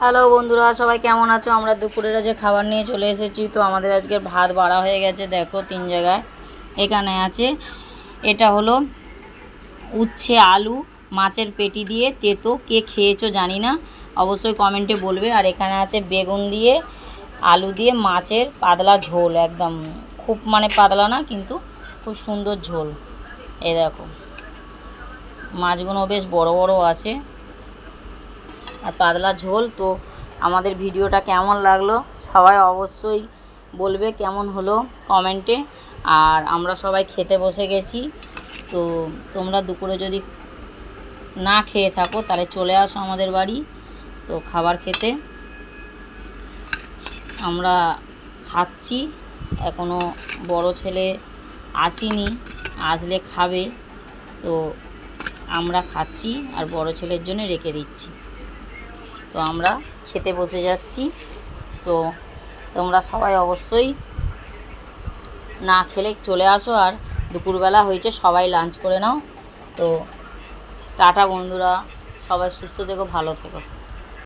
Hello বন্ধুরা, সবাই কেমন আছো? আমরা দুপুরের যে খাবার নিয়ে চলে এসেছি। তো আমাদের আজকে ভাত বাড়া হয়ে গেছে, দেখো তিন জায়গায়। এখানে আছে, এটা হলো উচ্ছে, আলু, মাছের পেটি দিয়ে তেতো। কে খেয়েছো জানি না, অবশ্যই কমেন্টে বলবে। আর এখানে আছে বেগুন দিয়ে, আলু দিয়ে মাছের পাতলা ঝোল, একদম খুব মানে পাতলা না, কিন্তু খুব সুন্দর ঝোল। এ দেখো, মাছগুলো বেশ বড় বড় আছে। আর পাতলা ঝোল, তো আমাদের ভিডিওটা কেমন লাগল সবাই অবশ্যই বলবে কেমন হলো কমেন্টে। আর আমরা সবাই খেতে বসে গেছি, তো তোমরা দুপুরে যদি না খেয়ে থাকো তাহলে চলে আসো আমাদের বাড়ি, তো খাবার খেতে। আমরা খাচ্ছি এখনও বড় ছেলে আসেনি, আসলে খাবে, তো আমরা খাচ্ছি আর বড় ছেলের জন্য রেখে দিচ্ছি। তো আমরা খেতে বসে যাচ্ছি। তো তোমরা সবাই অবশ্যই না খেলে চলে আসো আর দুপুরবেলা হয়েছে সবাই লাঞ্চ করে নাও। তো টাটা বন্ধুরা, সবাই সুস্থ থেকো, ভালো থেকো।